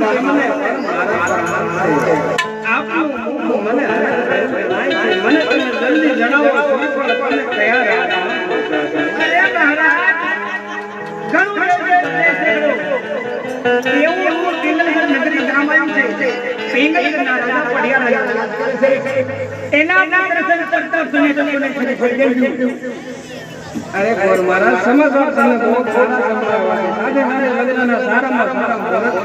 મને તમે જલ્દી અરે ગોર સમજવા તમે બહુ સારા સમજાવવા સારા સારામાં સારા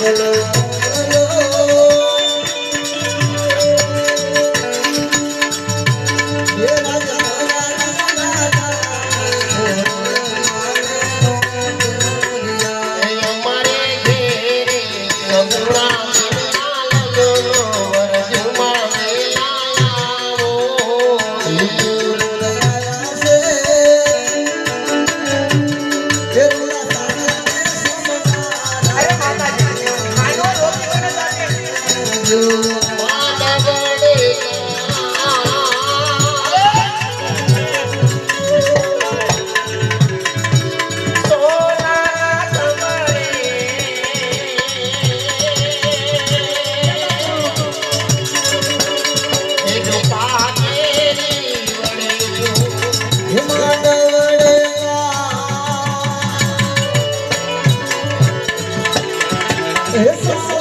হলো Esse é sim.